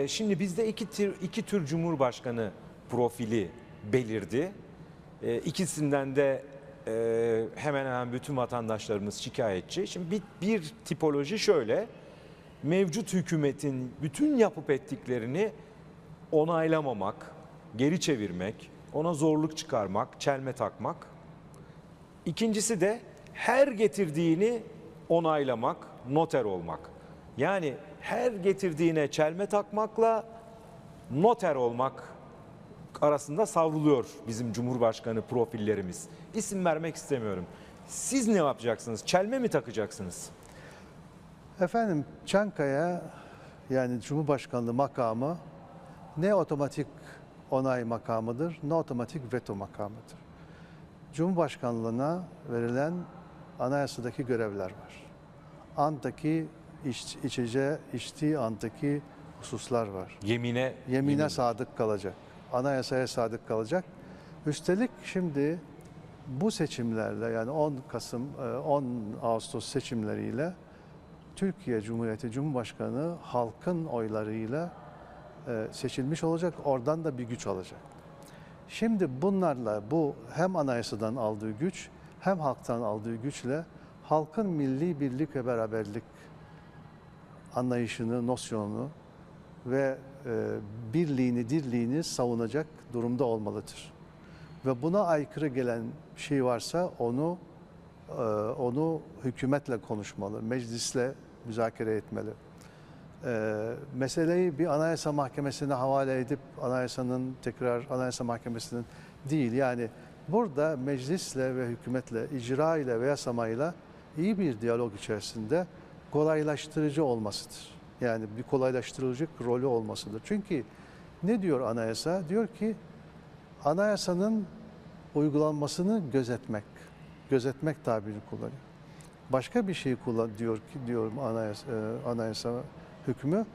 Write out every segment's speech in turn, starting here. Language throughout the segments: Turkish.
E, Şimdi bizde iki tür, iki tür cumhurbaşkanı profili belirdi. E, İkisinden de e, hemen hemen bütün vatandaşlarımız şikayetçi. Şimdi bir, bir tipoloji şöyle. Mevcut hükümetin bütün yapıp ettiklerini onaylamamak, geri çevirmek, ona zorluk çıkarmak, çelme takmak. İkincisi de her getirdiğini onaylamak, noter olmak. Yani her getirdiğine çelme takmakla noter olmak arasında savruluyor bizim Cumhurbaşkanı profillerimiz. İsim vermek istemiyorum. Siz ne yapacaksınız? Çelme mi takacaksınız? Efendim Çankaya yani Cumhurbaşkanlığı makamı ne otomatik onay makamıdır ne otomatik veto makamıdır. Cumhurbaşkanlığına verilen anayasadaki görevler var. Andaki iç, içece, içtiği andaki hususlar var. Yemine Yemine yemin. sadık kalacak. Anayasaya sadık kalacak. Üstelik şimdi bu seçimlerle yani 10 Kasım, e, 10 Ağustos seçimleriyle Türkiye Cumhuriyeti Cumhurbaşkanı halkın oylarıyla e, seçilmiş olacak. Oradan da bir güç alacak. Şimdi bunlarla bu hem anayasadan aldığı güç hem halktan aldığı güçle halkın milli birlik ve beraberlik anlayışını, nosyonunu ve e, birliğini, dirliğini savunacak durumda olmalıdır. Ve buna aykırı gelen şey varsa onu e, onu hükümetle konuşmalı, meclisle müzakere etmeli. E, meseleyi bir anayasa mahkemesine havale edip anayasanın tekrar anayasa mahkemesinin değil yani burada meclisle ve hükümetle, icra ile ve yasamayla iyi bir diyalog içerisinde kolaylaştırıcı olmasıdır. Yani bir kolaylaştırıcı rolü olmasıdır. Çünkü ne diyor anayasa? Diyor ki anayasanın uygulanmasını gözetmek. Gözetmek tabirini kullanıyor. Başka bir şey kullan diyor ki diyor anayasa, e, anayasa hükmü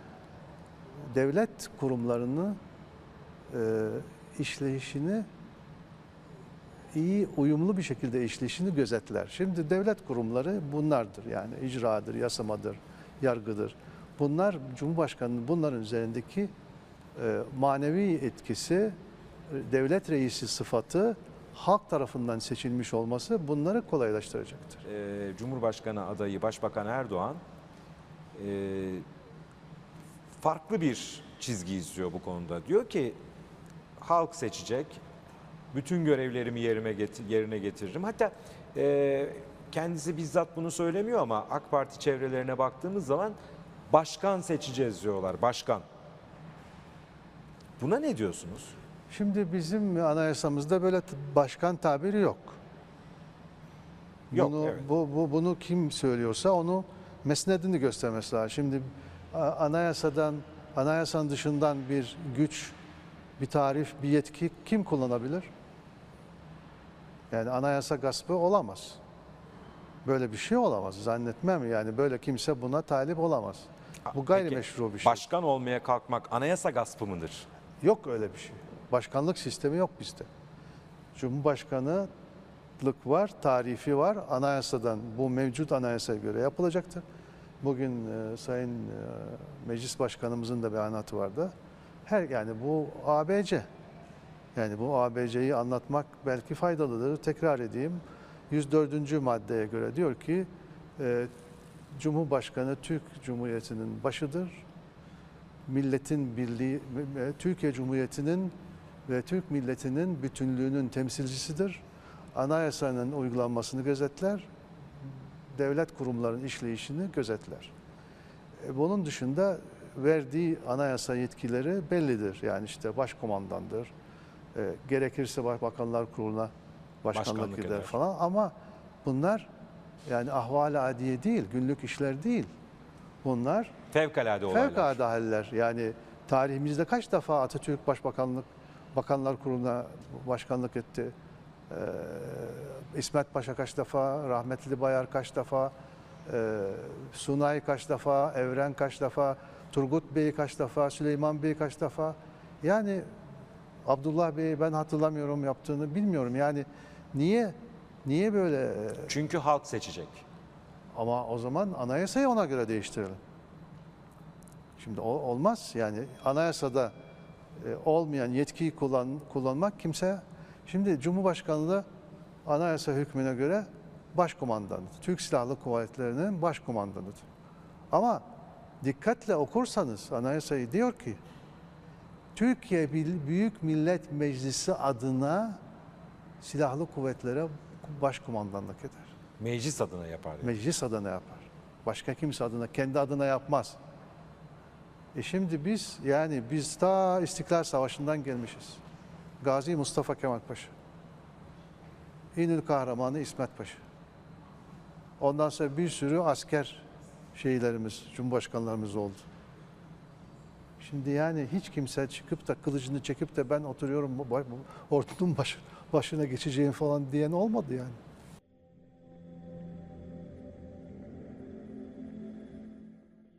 devlet kurumlarını e, işleyişini iyi uyumlu bir şekilde işleyişini gözetler. Şimdi devlet kurumları bunlardır yani icradır, yasamadır, yargıdır. Bunlar Cumhurbaşkanı'nın bunların üzerindeki e, manevi etkisi, e, devlet reisi sıfatı halk tarafından seçilmiş olması bunları kolaylaştıracaktır. Ee, Cumhurbaşkanı adayı Başbakan Erdoğan e, farklı bir çizgi izliyor bu konuda. Diyor ki halk seçecek, bütün görevlerimi yerime getir, yerine getiririm. Hatta e, kendisi bizzat bunu söylemiyor ama AK Parti çevrelerine baktığımız zaman başkan seçeceğiz diyorlar, başkan. Buna ne diyorsunuz? Şimdi bizim anayasamızda böyle başkan tabiri yok. Yok, Bunu, evet. bu, bu, bunu kim söylüyorsa onu mesnedini göstermesi lazım. Şimdi anayasadan, anayasanın dışından bir güç, bir tarif, bir yetki kim kullanabilir? Yani anayasa gaspı olamaz. Şey bir şey olamaz. Zannetmem yani böyle kimse buna talip olamaz. Bu gayrimeşru bir şey. Başkan olmaya kalkmak anayasa gaspı mıdır? Yok öyle bir şey. Başkanlık sistemi yok bizde. Cumhurbaşkanılık var, tarifi var. Anayasadan, bu mevcut anayasaya göre yapılacaktır. Bugün e, Sayın e, Meclis Başkanımızın da beyanatı vardı. Her yani bu ABC. Yani bu ABC'yi anlatmak belki faydalıdır. Tekrar edeyim. 104. maddeye göre diyor ki e, Cumhurbaşkanı Türk Cumhuriyeti'nin başıdır milletin birliği, Türkiye Cumhuriyeti'nin ve Türk milletinin bütünlüğünün temsilcisidir. Anayasanın uygulanmasını gözetler, devlet kurumlarının işleyişini gözetler. E, Bunun dışında verdiği anayasa yetkileri bellidir. Yani işte başkomandandır, e, gerekirse Bakanlar Kurulu'na başkanlık, Başkanlık eder, eder. falan ama bunlar yani ahval adiye değil, günlük işler değil. Bunlar Fevkalade olaylar. Fevkalade haller. Yani tarihimizde kaç defa Atatürk Başbakanlık Bakanlar Kurulu'na başkanlık etti. Ee, İsmet Paşa kaç defa, rahmetli Bayar kaç defa, e, Sunay kaç defa, Evren kaç defa, Turgut Bey kaç defa, Süleyman Bey kaç defa. Yani Abdullah Bey ben hatırlamıyorum yaptığını bilmiyorum. Yani niye niye böyle e, Çünkü halk seçecek. ama o zaman anayasayı ona göre değiştirelim. Şimdi o, olmaz yani anayasada e, olmayan yetkiyi kullan, kullanmak kimse şimdi Cumhurbaşkanlığı anayasa hükmüne göre başkomandanıdır. Türk Silahlı Kuvvetleri'nin başkomandanıdır. Ama dikkatle okursanız anayasayı diyor ki Türkiye Büyük Millet Meclisi adına silahlı kuvvetlere başkomandanlık eder. Meclis adına yapar. dedi. Meclis adına yapar. Başka kimse adına, kendi adına yapmaz. E şimdi biz yani biz ta İstiklal Savaşı'ndan gelmişiz. Gazi Mustafa Kemal Paşa. İnönü Kahramanı İsmet Paşa. Ondan sonra bir sürü asker şeylerimiz, cumhurbaşkanlarımız oldu. Şimdi yani hiç kimse çıkıp da kılıcını çekip de ben oturuyorum ordunun başı, başına geçeceğim falan diyen olmadı yani.